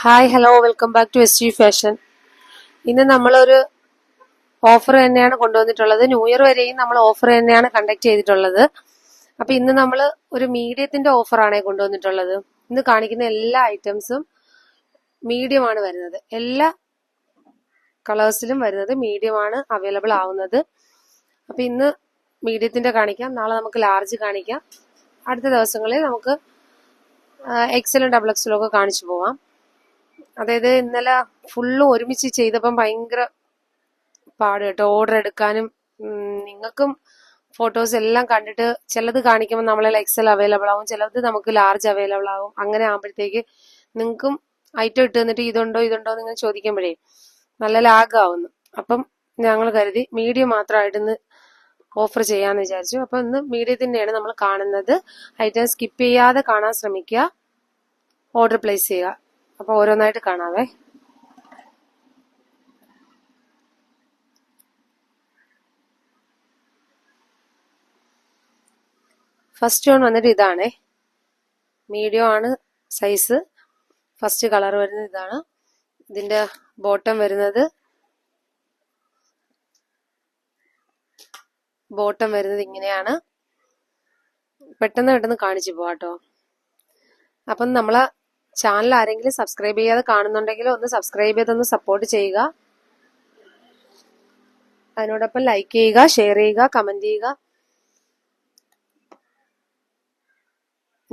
Hi hello welcome back to S G fashion ഇന്ന് നമ്മളൊരു offer തന്നെയാണ് കൊണ്ടുവന്നിട്ടുള്ളത്. ന്യൂ ഇയർ വരെയും നമ്മൾ ഓഫർ തന്നെയാണ് കണ്ടക്ട് ചെയ്തിട്ടുള്ളത്. അപ്പൊ ഇന്ന് നമ്മൾ ഒരു മീഡിയത്തിന്റെ ഓഫറാണ് കൊണ്ടുവന്നിട്ടുള്ളത്. ഇന്ന് കാണിക്കുന്ന എല്ലാ ഐറ്റംസും മീഡിയമാണ് വരുന്നത്. എല്ലാ കളേഴ്സിലും വരുന്നത് മീഡിയമാണ് അവൈലബിൾ ആവുന്നത്. അപ്പൊ ഇന്ന് മീഡിയത്തിന്റെ കാണിക്കാം. നാളെ നമുക്ക് ലാർജ് കാണിക്കാം. അടുത്ത ദിവസങ്ങളിൽ നമുക്ക് എക്സലും ഡബിൾ എക്സലും ഒക്കെ കാണിച്ചു പോവാം. അതായത് ഇന്നലെ ഫുള്ള് ഒരുമിച്ച് ചെയ്തപ്പം ഭയങ്കര പാട് കേട്ടോ. ഓർഡർ എടുക്കാനും നിങ്ങൾക്കും ഫോട്ടോസ് എല്ലാം കണ്ടിട്ട് ചിലത് കാണിക്കുമ്പോൾ നമ്മളെ എക്സൽ അവൈലബിൾ ആവും ചിലത് നമുക്ക് ലാർജ് അവൈലബിൾ ആവും. അങ്ങനെ ആകുമ്പോഴത്തേക്ക് നിങ്ങൾക്കും ഐറ്റം ഇട്ട് തന്നിട്ട് ഇതുണ്ടോ ഇതുണ്ടോ നിങ്ങൾ ചോദിക്കുമ്പോഴേ നല്ല ലാഗ് ആവുന്നു. അപ്പം ഞങ്ങൾ കരുതി മീഡിയം മാത്രമായിട്ട് ഇന്ന് ഓഫർ ചെയ്യാന്ന് വിചാരിച്ചു. അപ്പൊ ഇന്ന് മീഡിയത്തിന്റെയാണ് നമ്മൾ കാണുന്നത്. ഐറ്റം സ്കിപ്പ് ചെയ്യാതെ കാണാൻ ശ്രമിക്കുക. ഓർഡർ പ്ലേസ് ചെയ്യുക. അപ്പൊ ഓരോന്നായിട്ട് കാണാവേ. ഫസ്റ്റ് ഓൺ വന്നിട്ട് ഇതാണ്. മീഡിയം ആണ് സൈസ് ഫസ്റ്റ് കളർ വരുന്നത് ഇതാണ്. ഇതിന്റെ ബോട്ടം വരുന്നത് ബോട്ടം വരുന്നത് ഇങ്ങനെയാണ്. പെട്ടെന്ന് പെട്ടെന്ന് കാണിച്ചു പോവാട്ടോ. അപ്പം നമ്മളെ ചാനൽ ആരെങ്കിലും സബ്സ്ക്രൈബ് ചെയ്യാതെ കാണുന്നുണ്ടെങ്കിൽ ഒന്ന് സബ്സ്ക്രൈബ് ചെയ്തൊന്ന് സപ്പോർട്ട് ചെയ്യുക. അതിനോടൊപ്പം ലൈക്ക് ചെയ്യുക ഷെയർ ചെയ്യുക കമന്റ് ചെയ്യുക.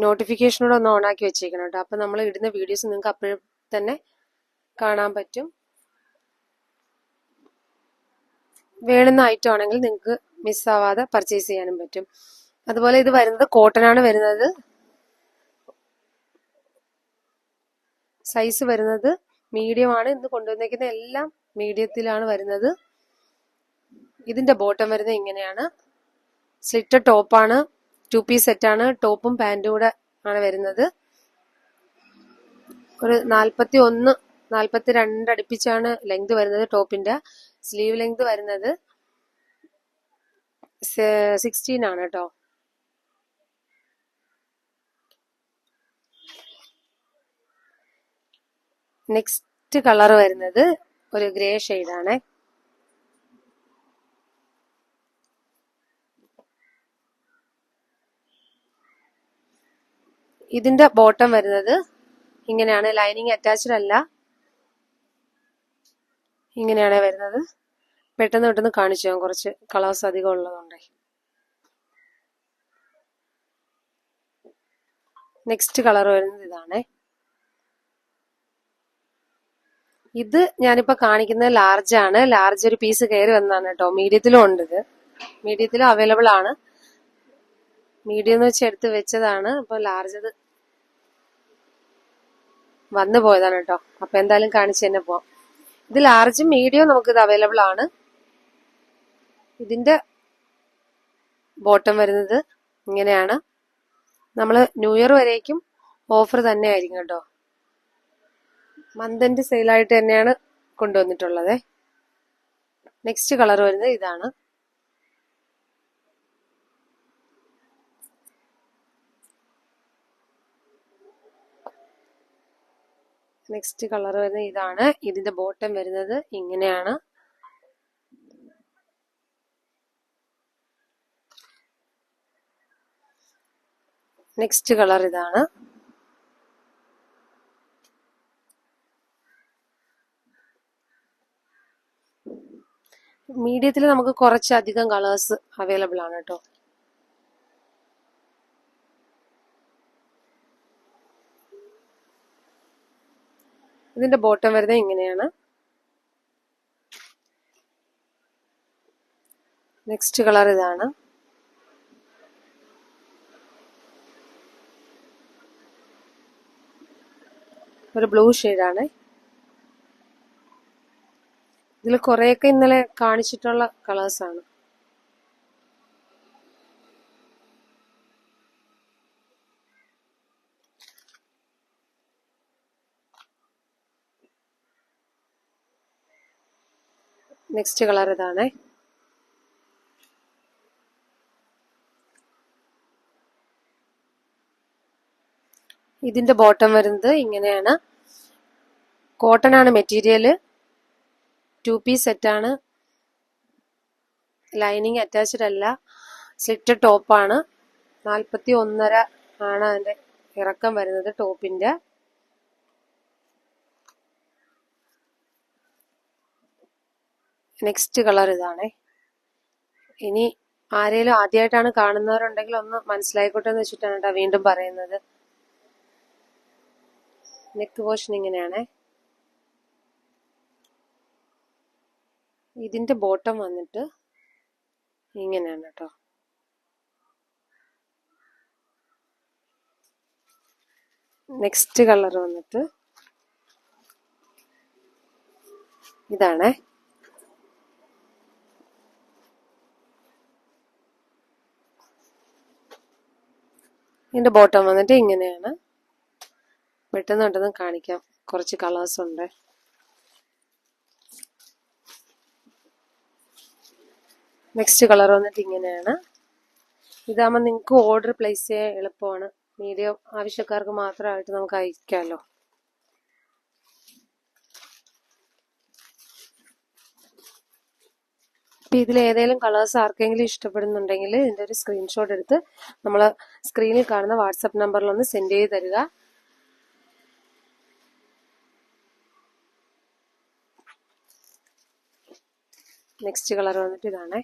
നോട്ടിഫിക്കേഷനോട് ഒന്ന് ഓണാക്കി വെച്ചേക്കണം കേട്ടോ അപ്പം നമ്മൾ ഇടുന്ന വീഡിയോസ് നിങ്ങൾക്ക് അപ്പോഴും തന്നെ കാണാൻ പറ്റും. വേണമെന്ന ഐറ്റം ആണെങ്കിൽ നിങ്ങൾക്ക് മിസ്സാവാതെ പർച്ചേസ് ചെയ്യാനും പറ്റും. അതുപോലെ ഇത് വരുന്നത് കോട്ടൺ ആണ് വരുന്നത്. സൈസ് വരുന്നത് മീഡിയം ആണ്. ഇന്ന് കൊണ്ടുവന്നേക്കുന്ന എല്ലാം മീഡിയത്തിലാണ് വരുന്നത്. ഇതിന്റെ ബോട്ടം വരുന്നത് ഇങ്ങനെയാണ്. സ്ലിറ്റർ ടോപ്പാണ് ടു പീസ് സെറ്റ് ആണ്. ടോപ്പും പാന്റും കൂടെ ആണ് വരുന്നത്. ഒരു നാൽപ്പത്തി ഒന്ന് നാൽപ്പത്തി രണ്ട് അടുപ്പിച്ചാണ് ലെങ്ത് വരുന്നത് ടോപ്പിന്റെ സ്ലീവ് ലെങ്ത് വരുന്നത് സിക്സ്റ്റീൻ ആണ് കേട്ടോ നെക്സ്റ്റ് കളർ വരുന്നത് ഒരു ഗ്രേ ആണ്. ഇതിന്റെ ബോട്ടം വരുന്നത് ഇങ്ങനെയാണ്. ലൈനിങ് അറ്റാച്ച്ഡ് അല്ല. ഇങ്ങനെയാണ് വരുന്നത്. പെട്ടെന്ന് പെട്ടെന്ന് കാണിച്ചു ഞാൻ കുറച്ച് കളേഴ്സ് അധികം ഉള്ളതുകൊണ്ട്. നെക്സ്റ്റ് കളർ വരുന്നത് ഇതാണേ. ഇത് ഞാനിപ്പോ കാണിക്കുന്നത് ലാർജ് ആണ്. ലാർജ് ഒരു പീസ് കയറി വന്നതാണ് കേട്ടോ. മീഡിയത്തിലും ഉണ്ട് ഇത്. മീഡിയത്തിലും അവൈലബിൾ ആണ്. മീഡിയം എന്ന് വെച്ച് എടുത്ത് വെച്ചതാണ്. അപ്പൊ ലാർജ് അത് വന്നു പോയതാണ് കേട്ടോ. അപ്പൊ എന്തായാലും കാണിച്ചു തന്നെ പോവാം. ഇത് ലാർജും മീഡിയവും നമുക്ക് ഇത് അവൈലബിൾ ആണ്. ഇതിന്റെ ബോട്ടം വരുന്നത് ഇങ്ങനെയാണ്. നമ്മൾ ന്യൂ ഇയർ വരേക്കും ഓഫർ തന്നെ ആയിരിക്കും കേട്ടോ. മന്ത് എൻഡ് സെയിലായിട്ട് തന്നെയാണ് കൊണ്ടുവന്നിട്ടുള്ളത്. നെക്സ്റ്റ് കളർ വരുന്നത് ഇതാണ്. നെക്സ്റ്റ് കളർ വരുന്നത് ഇതാണ്. ഇതിന്റെ ബോട്ടം വരുന്നത് ഇങ്ങനെയാണ്. നെക്സ്റ്റ് കളർ ഇതാണ്. മീഡിയത്തിൽ നമുക്ക് കുറച്ചധികം കളേഴ്സ് അവൈലബിൾ ആണ് കേട്ടോ. ഇതിന്റെ ബോട്ടം വരുന്നത് ഇങ്ങനെയാണ്. നെക്സ്റ്റ് കളർ ഇതാണ്. ഒരു ബ്ലൂ ഷെയ്ഡാണ്. ഇതിൽ കുറെയൊക്കെ ഇന്നലെ കാണിച്ചിട്ടുള്ള കളേഴ്സ് ആണ്. നെക്സ്റ്റ് കളർ ഇതാണേ. ഇതിന്റെ ബോട്ടം വരുന്നത് ഇങ്ങനെയാണ്. കോട്ടൺ ആണ് മെറ്റീരിയൽ ടു പീസ് സെറ്റാണ്. ലൈനിങ് അറ്റാച്ച്ഡ് അല്ല. സ്ലിറ്റ് ടോപ്പാണ്. നാൽപ്പത്തി ഒന്നര ആണ് അതിന്റെ ഇറക്കം വരുന്നത് ടോപ്പിന്റെ. നെക്സ്റ്റ് കളർ ഇതാണേ. ഇനി ആരെങ്കിലും ആദ്യമായിട്ടാണ് കാണുന്നവരുണ്ടെങ്കിൽ ഒന്ന് മനസ്സിലായിക്കോട്ടെ എന്ന് വെച്ചിട്ടാണ് കേട്ടോ വീണ്ടും പറയുന്നത്. നെക്ക് പോഷൻ ഇങ്ങനെയാണേ. ഇതിന്റെ ബോട്ടം വന്നിട്ട് ഇങ്ങനെയാണ് കേട്ടോ നെക്സ്റ്റ് കളർ വന്നിട്ട് ഇതാണേ. ഇതിന്റെ ബോട്ടം വന്നിട്ട് ഇങ്ങനെയാണ്. പെട്ടെന്ന് പെട്ടെന്ന് കാണിക്കാം. കുറച്ച് കളേഴ്സ് ഉണ്ട്. നെക്സ്റ്റ് കളർ വന്നിട്ട് ഇങ്ങനെയാണ്. ഇതാകുമ്പോൾ നിങ്ങൾക്ക് ഓർഡർ പ്ലേസ് ചെയ്യാൻ എളുപ്പമാണ്. മീഡിയം ആവശ്യക്കാർക്ക് മാത്രമായിട്ട് നമുക്ക് അയക്കാമല്ലോ അപ്പം ഇതിൽ ഏതെങ്കിലും കളേഴ്സ് ആർക്കെങ്കിലും ഇഷ്ടപ്പെടുന്നുണ്ടെങ്കിൽ ഇതിന്റെ ഒരു സ്ക്രീൻഷോട്ട് എടുത്ത് നമ്മൾ സ്ക്രീനിൽ കാണുന്ന വാട്സപ്പ് നമ്പറിൽ ഒന്ന് സെൻഡ് ചെയ്ത് തരിക. നെക്സ്റ്റ് കളർ വന്നിട്ട് ഇതാണേ.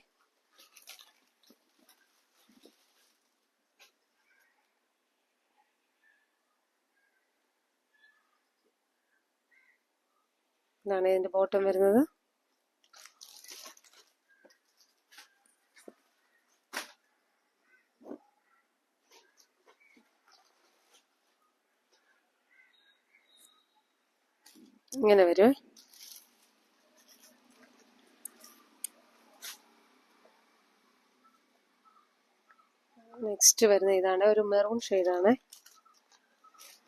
ഇതാണ് ഇതിന്റെ ബോട്ടം വരുന്നത്. ഇങ്ങനെ വരും. നെക്സ്റ്റ് വരുന്ന ഇതാണ് ഒരു മെറൂൺ ഷെയ്ഡാണ്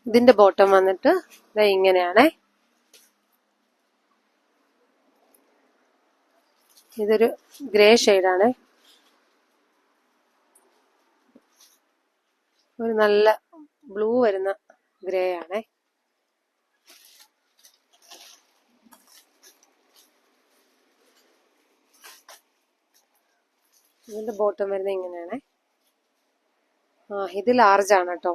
ഇതിന്റെ ബോട്ടം വന്നിട്ട് ഇങ്ങനെയാണേ. ഇതൊരു ഗ്രേ ഷെയ്ഡാണ്. ഒരു നല്ല ബ്ലൂ വരുന്ന ഗ്രേ ആണ് ഇതിന്റെ ബോട്ടം വരുന്നത് ഇങ്ങനെയാണ്. ആ ഇത് ലാർജ് ആണ് കേട്ടോ.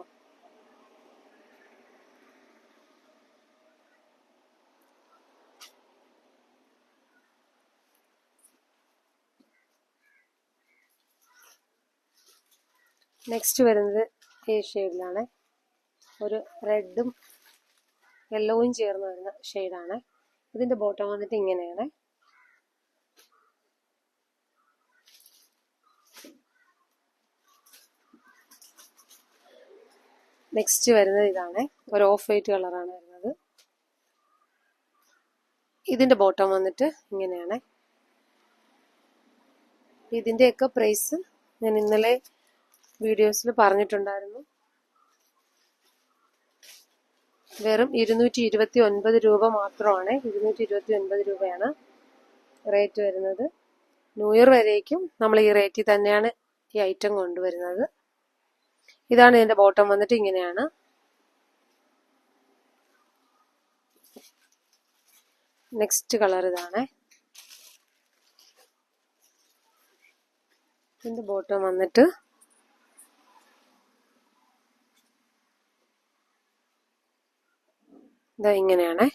നെക്സ്റ്റ് വരുന്നത് ഈ ഷെയ്ഡിലാണ് ഒരു റെഡും യെല്ലോയും ചേർന്ന് വരുന്ന ഷെയ്ഡാണ്. ഇതിന്റെ ബോട്ടം വന്നിട്ട് ഇങ്ങനെയാണ്. നെക്സ്റ്റ് വരുന്നത് ഇതാണ്. ഒരു ഓഫ് വൈറ്റ് കളറാണ് വരുന്നത്. ഇതിന്റെ ബോട്ടം വന്നിട്ട് ഇങ്ങനെയാണ്. ഇതിന്റെയൊക്കെ പ്രൈസ് ഞാൻ ഇന്നലെ വീഡിയോസിൽ പറഞ്ഞിട്ടുണ്ടായിരുന്നു. വെറും ഇരുന്നൂറ്റി ഇരുപത്തി ഒൻപത് രൂപ മാത്രമാണ്. ഇരുന്നൂറ്റി ഇരുപത്തി ഒൻപത് രൂപയാണ് റേറ്റ് വരുന്നത്. ന്യൂ ഇയർ വരേക്കും നമ്മൾ ഈ റേറ്റിൽ തന്നെയാണ് ഈ ഐറ്റം കൊണ്ടുവരുന്നത്. ഇതാണ് ഇതിന്റെ ബോട്ടം വന്നിട്ട് ഇങ്ങനെയാണ്. നെക്സ്റ്റ് കളർ ഇതാണ്. ഇതിന്റെ ബോട്ടം വന്നിട്ട് ഇതാ ഇങ്ങനെയാണ്.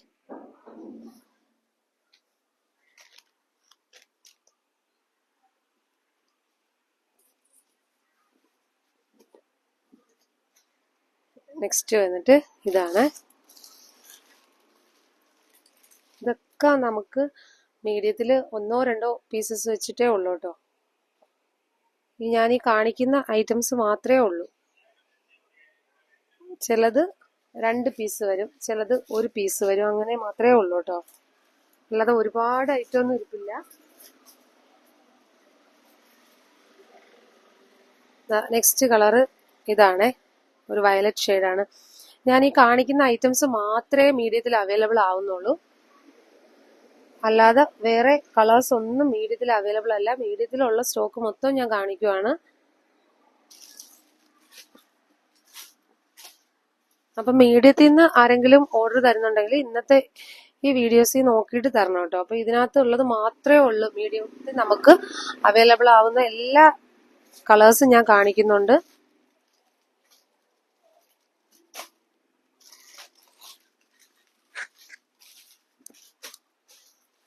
നെക്സ്റ്റ് വന്നിട്ട് ഇതാണ്. ഇതൊക്കെ നമുക്ക് മീഡിയത്തിൽ ഒന്നോ രണ്ടോ പീസസ് വെച്ചിട്ടേ ഉള്ളൂ കേട്ടോ. ഞാൻ ഈ കാണിക്കുന്ന ഐറ്റംസ് മാത്രമേ ഉള്ളൂ. ചിലത് രണ്ട് പീസ് വരും. ചിലത് ഒരു പീസ് വരും. അങ്ങനെ മാത്രമേ ഉള്ളൂ കേട്ടോ അല്ലാതെ ഒരുപാട് ഐറ്റം ഒന്നും ഇരിപ്പില്ല. നെക്സ്റ്റ് കളറ് ഇതാണ്. ഒരു വയലറ്റ് ഷെയ്ഡാണ് ഞാൻ ഈ കാണിക്കുന്ന ഐറ്റംസ് മാത്രമേ മീഡിയത്തിൽ അവൈലബിൾ ആവുന്നുള്ളൂ. അല്ലാതെ വേറെ കളേഴ്സ് ഒന്നും മീഡിയത്തിൽ അവൈലബിൾ അല്ല. മീഡിയത്തിലുള്ള സ്റ്റോക്ക് മൊത്തം ഞാൻ കാണിക്കുവാണ്. അപ്പം മീഡിയത്തിൽ നിന്ന് ആരെങ്കിലും ഓർഡർ തരുന്നുണ്ടെങ്കിൽ ഇന്നത്തെ ഈ വീഡിയോസിൽ നോക്കിയിട്ട് തരണം കേട്ടോ. അപ്പൊ ഇതിനകത്ത് ഉള്ളത് മാത്രമേ ഉള്ളൂ. മീഡിയത്തിൽ നമുക്ക് അവൈലബിൾ ആവുന്ന എല്ലാ കളേഴ്സും ഞാൻ കാണിക്കുന്നുണ്ട്.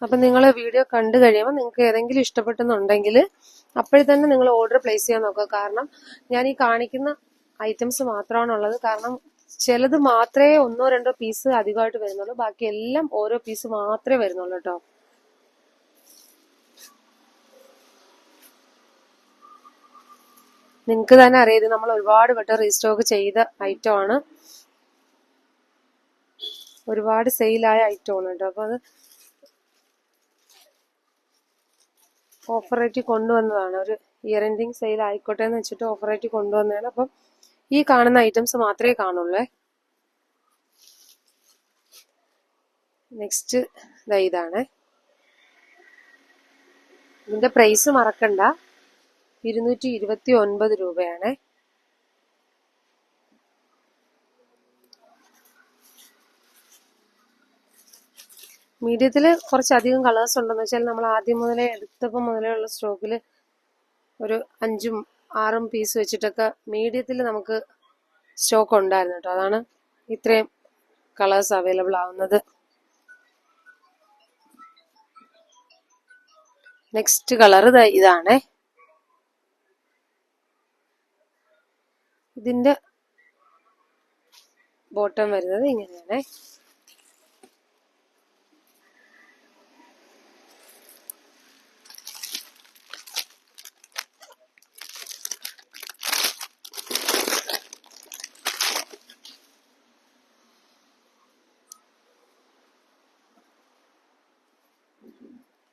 അപ്പം നിങ്ങൾ വീഡിയോ കണ്ടു കഴിയുമ്പോൾ നിങ്ങൾക്ക് ഏതെങ്കിലും ഇഷ്ടപ്പെട്ടെന്നുണ്ടെങ്കിൽ അപ്പോഴേ തന്നെ നിങ്ങൾ ഓർഡർ പ്ലേസ് ചെയ്യാൻ നോക്കുക. കാരണം ഞാൻ ഈ കാണിക്കുന്ന ഐറ്റംസ് മാത്രമാണുള്ളത്. കാരണം ചിലത് മാത്രമേ ഒന്നോ രണ്ടോ പീസ് അധികമായിട്ട് വരുന്നുള്ളൂ. ബാക്കി എല്ലാം ഓരോ പീസ് മാത്രമേ വരുന്നുള്ളൂ കേട്ടോ നിങ്ങൾക്ക് തന്നെ അറിയാം ഇത് നമ്മൾ ഒരുപാട് വട്ടം റീസ്റ്റോക്ക് ചെയ്ത ഐറ്റം ആണ്. ഒരുപാട് സെയിലായ ഐറ്റം ആണ് കേട്ടോ അപ്പൊ അത് ഓഫർ കൊണ്ടുവന്നതാണ്. ഒരു ഇയർ എൻഡിങ് സെയിൽ ആയിക്കോട്ടെ എന്ന് വെച്ചിട്ട് ഓഫർ കൊണ്ടുവന്നതാണ്. അപ്പം ഈ കാണുന്ന ഐറ്റംസ് മാത്രമേ കാണുള്ളൂ. നെക്സ്റ്റ് ഇതാണ്. ഇതിന്റെ പ്രൈസ് മറക്കണ്ട. ഇരുന്നൂറ്റി ഇരുപത്തി ഒൻപത് രൂപയാണ്. മീഡിയത്തിൽ കുറച്ചധികം കളേഴ്സ് ഉണ്ടെന്ന് വെച്ചാൽ നമ്മൾ ആദ്യം മുതലേ എടുത്തപ്പോൾ മുതലേ ഉള്ള സ്റ്റോക്കിൽ ഒരു അഞ്ചും ആറും പീസ് വെച്ചിട്ടൊക്കെ മീഡിയത്തിൽ നമുക്ക് സ്റ്റോക്ക് ഉണ്ടായിരുന്നു കേട്ടോ അതാണ് ഇത്രയും കളേഴ്സ് അവൈലബിൾ ആവുന്നത്. നെക്സ്റ്റ് കളർ ഇതാണ്. ഇതിന്റെ ബോട്ടം വരുന്നത് ഇങ്ങനെയാണേ.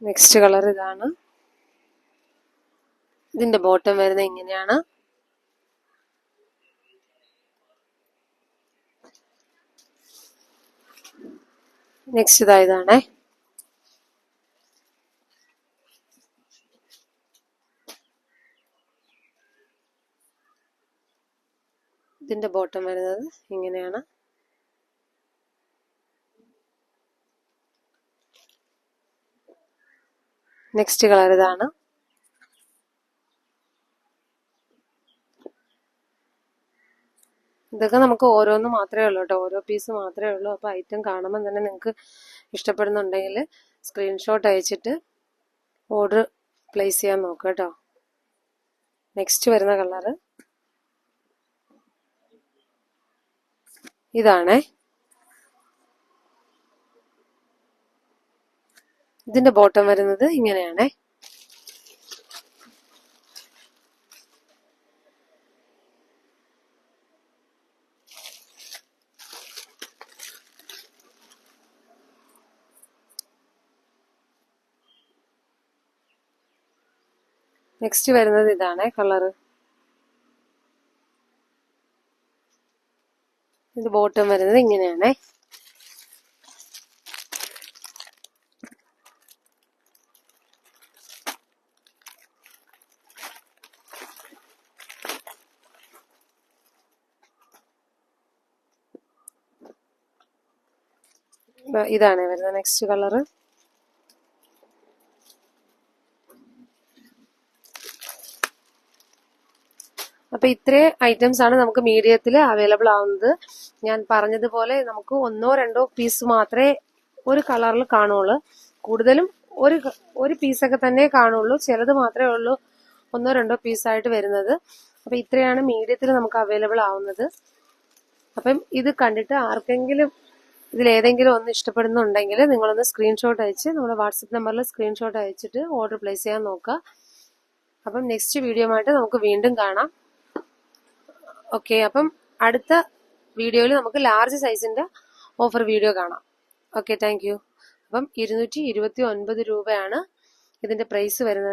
നെക്സ്റ്റ് കളർ ഇതാണ്. ഇതിന്റെ ബോട്ടം വരുന്നത് ഇങ്ങനെയാണ്. നെക്സ്റ്റ് ഇതാ ഇതാണേ. ഇതിന്റെ ബോട്ടം വരുന്നത് ഇങ്ങനെയാണ്. നെക്സ്റ്റ് കളർ ഇതാണ്. ഇതൊക്കെ നമുക്ക് ഓരോന്ന് മാത്രമേ ഉള്ളൂ കേട്ടോ. ഓരോ പീസ് മാത്രമേ ഉള്ളൂ. അപ്പോൾ ഐറ്റം കാണുമ്പോൾ തന്നെ നിങ്ങൾക്ക് ഇഷ്ടപ്പെടുന്നുണ്ടെങ്കിൽ സ്ക്രീൻഷോട്ട് അയച്ചിട്ട് ഓർഡർ പ്ലേസ് ചെയ്യാൻ നോക്കുക കേട്ടോ. നെക്സ്റ്റ് വരുന്ന കളറ് ഇതാണേ. ഇതിന്റെ ബോട്ടം വരുന്നത് ഇങ്ങനെയാണേ. നെക്സ്റ്റ് വരുന്നത് ഇതാണ് കളറ് ഇത് ബോട്ടം വരുന്നത് ഇങ്ങനെയാണേ. ഇതാണ് വരുന്നത് നെക്സ്റ്റ് കളറ് അപ്പൊ ഇത്രയും ഐറ്റംസ് ആണ് നമുക്ക് മീഡിയത്തിൽ അവൈലബിൾ ആവുന്നത്. ഞാൻ പറഞ്ഞതുപോലെ നമുക്ക് ഒന്നോ രണ്ടോ പീസ് മാത്രമേ ഒരു കളറിൽ കാണുള്ളൂ. കൂടുതലും ഒരു ഒരു പീസൊക്കെ തന്നെ കാണുള്ളൂ. ചിലത് മാത്രമേ ഉള്ളൂ ഒന്നോ രണ്ടോ പീസായിട്ട് വരുന്നത്. അപ്പൊ ഇത്രയാണ് മീഡിയത്തിൽ നമുക്ക് അവൈലബിൾ ആവുന്നത്. അപ്പം ഇത് കണ്ടിട്ട് ആർക്കെങ്കിലും ഇതിൽ ഏതെങ്കിലും ഒന്ന് ഇഷ്ടപ്പെടുന്നുണ്ടെങ്കിൽ നിങ്ങളൊന്ന് സ്ക്രീൻഷോട്ട് അയച്ച് നമ്മുടെ വാട്സപ്പ് നമ്പറിൽ സ്ക്രീൻഷോട്ട് അയച്ചിട്ട് ഓർഡർ പ്ലേസ് ചെയ്യാൻ നോക്കുക. അപ്പം നെക്സ്റ്റ് വീഡിയോ ആയിട്ട് നമുക്ക് വീണ്ടും കാണാം. ഓക്കെ അപ്പം അടുത്ത വീഡിയോയിൽ നമുക്ക് ലാർജ് സൈസിന്റെ ഓഫർ വീഡിയോ കാണാം. ഓക്കെ താങ്ക് യു അപ്പം ഇരുന്നൂറ്റി രൂപയാണ് ഇതിന്റെ പ്രൈസ് വരുന്നത്.